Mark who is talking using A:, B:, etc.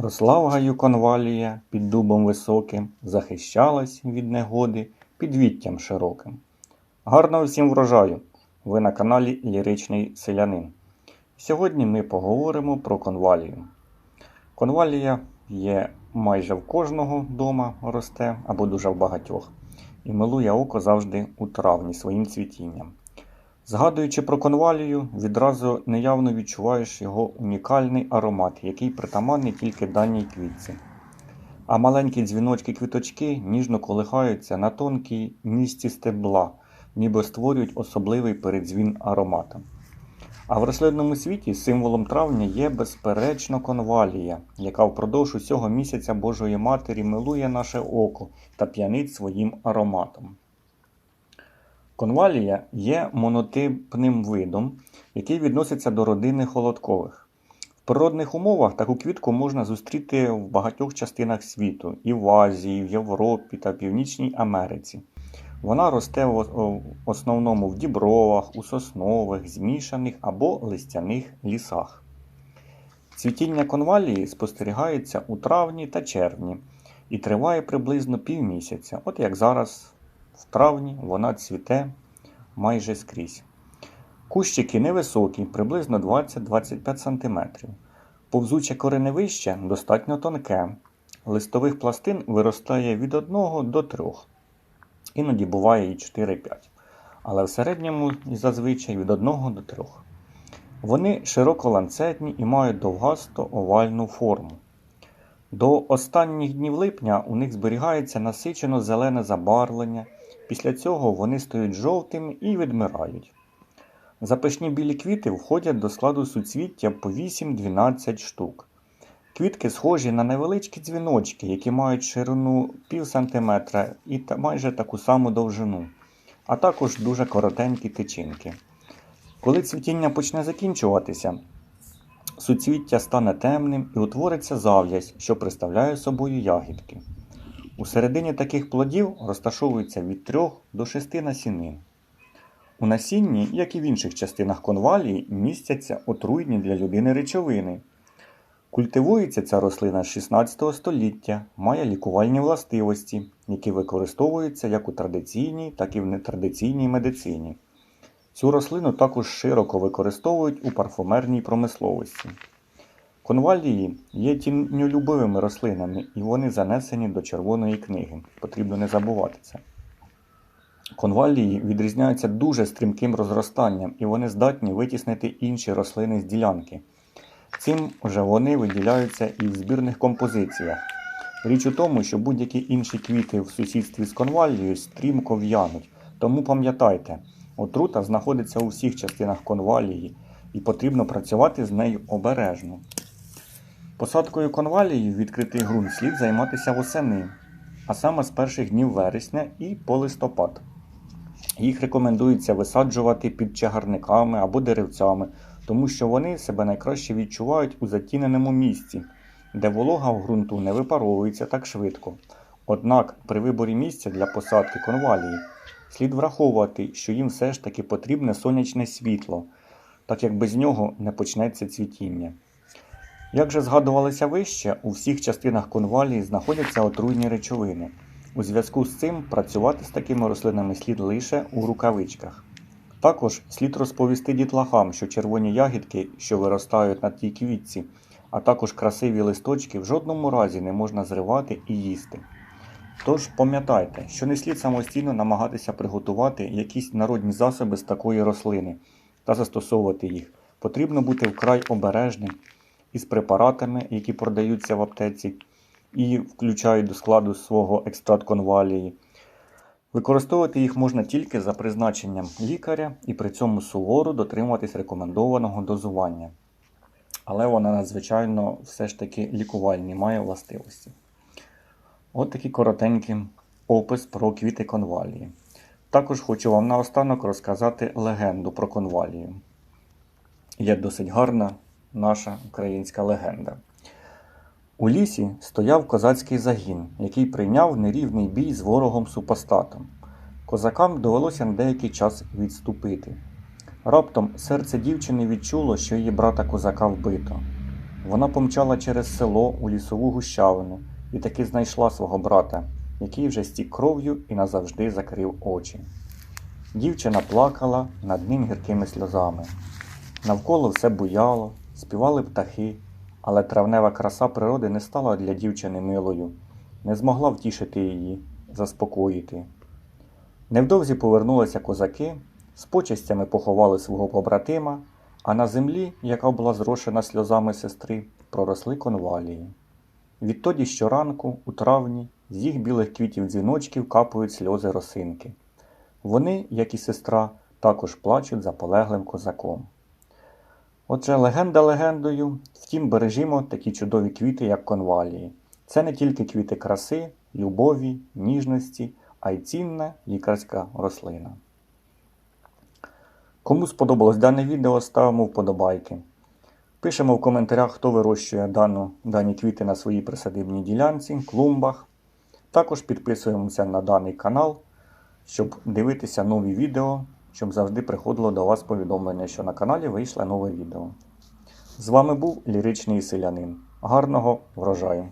A: Росла в гаю конвалія під дубом високим, захищалась від негоди під віттям широким. Гарного всім врожаю! Ви на каналі Ліричний Селянин. Сьогодні ми поговоримо про конвалію. Конвалія є майже в кожного дома росте або дуже в багатьох, і милує око завжди у травні своїм цвітінням. Згадуючи про конвалію, відразу неявно відчуваєш його унікальний аромат, який притаманний тільки даній квітці. А маленькі дзвіночки-квіточки ніжно колихаються на тонкій місці стебла, ніби створюють особливий передзвін ароматом. А в рослинному світі символом травня є безперечно конвалія, яка впродовж усього місяця Божої Матері милує наше око та п'янить своїм ароматом. Конвалія є монотипним видом, який відноситься до родини холодкових. В природних умовах таку квітку можна зустріти в багатьох частинах світу і в Азії, в Європі та Північній Америці. Вона росте в основному в дібровах, у соснових, змішаних або листяних лісах. Цвітіння конвалії спостерігається у травні та червні і триває приблизно півмісяця, от як зараз в травні вона цвіте майже скрізь. Кущики невисокі, приблизно 20-25 см. Повзуче кореневище достатньо тонке. Листових пластин виростає від 1 до 3. Іноді буває і 4-5. Але в середньому зазвичай від 1 до 3. Вони широко ланцетні і мають довгасто овальну форму. До останніх днів липня у них зберігається насичено зелене забарвлення. Після цього вони стають жовтими і відмирають. Запашні білі квіти входять до складу суцвіття по 8-12 штук. Квітки схожі на невеличкі дзвіночки, які мають ширину пів сантиметра і майже таку саму довжину, а також дуже коротенькі тичинки. Коли цвітіння почне закінчуватися, суцвіття стане темним і утвориться зав'язь, що представляє собою ягідки. У середині таких плодів розташовується від 3 до 6 насінин. У насінні, як і в інших частинах конвалії, містяться отруйні для людини речовини. Культивується ця рослина з 16 століття, має лікувальні властивості, які використовуються як у традиційній, так і в нетрадиційній медицині. Цю рослину також широко використовують у парфумерній промисловості. Конвалії є тіньолюбивими рослинами, і вони занесені до Червоної книги. Потрібно не забувати це. Конвалії відрізняються дуже стрімким розростанням, і вони здатні витіснити інші рослини з ділянки. Цим вже вони виділяються і в збірних композиціях. Річ у тому, що будь-які інші квіти в сусідстві з конвалією стрімко в'януть. Тому пам'ятайте, отрута знаходиться у всіх частинах конвалії, і потрібно працювати з нею обережно. Посадкою конвалії в відкритий ґрунт слід займатися восени, а саме з перших днів вересня і по листопад. Їх рекомендується висаджувати під чагарниками або деревцями, тому що вони себе найкраще відчувають у затіненому місці, де волога в ґрунту не випаровується так швидко. Однак при виборі місця для посадки конвалії слід враховувати, що їм все ж таки потрібне сонячне світло, так як без нього не почнеться цвітіння. Як же згадувалося вище, у всіх частинах конвалії знаходяться отруйні речовини. У зв'язку з цим працювати з такими рослинами слід лише у рукавичках. Також слід розповісти дітлахам, що червоні ягідки, що виростають на тій квітці, а також красиві листочки в жодному разі не можна зривати і їсти. Тож пам'ятайте, що не слід самостійно намагатися приготувати якісь народні засоби з такої рослини та застосовувати їх. Потрібно бути вкрай обережним із препаратами, які продаються в аптеці, і включають до складу свого екстракт конвалії. Використовувати їх можна тільки за призначенням лікаря і при цьому суворо дотримуватись рекомендованого дозування. Але вона надзвичайно все ж таки лікувальні, має властивості. От такий коротенький опис про квіти конвалії. Також хочу вам наостанок розказати легенду про конвалію. Є досить гарна наша українська легенда. У лісі стояв козацький загін, який прийняв нерівний бій з ворогом супостатом. Козакам довелося на деякий час відступити. Раптом серце дівчини відчуло, що її брата козака вбито. Вона помчала через село у лісову гущавину і таки знайшла свого брата, який вже стік кров'ю і назавжди закрив очі. Дівчина плакала над ним гіркими сльозами. Навколо все буяло, співали птахи, але травнева краса природи не стала для дівчини милою, не змогла втішити її, заспокоїти. Невдовзі повернулися козаки, з почестями поховали свого побратима, а на землі, яка була зрошена сльозами сестри, проросли конвалії. Відтоді щоранку, у травні, з їх білих квітів дзвіночків капають сльози росинки. Вони, як і сестра, також плачуть за полеглим козаком. Отже, легенда легендою, втім, бережімо такі чудові квіти, як конвалії. Це не тільки квіти краси, любові, ніжності, а й цінна лікарська рослина. Кому сподобалось дане відео, ставимо вподобайки. Пишемо в коментарях, хто вирощує дану, дані квіти на своїй присадибній ділянці, клумбах. Також підписуємося на даний канал, щоб дивитися нові відео, щоб завжди приходило до вас повідомлення, що на каналі вийшло нове відео. З вами був ліричний селянин. Гарного врожаю!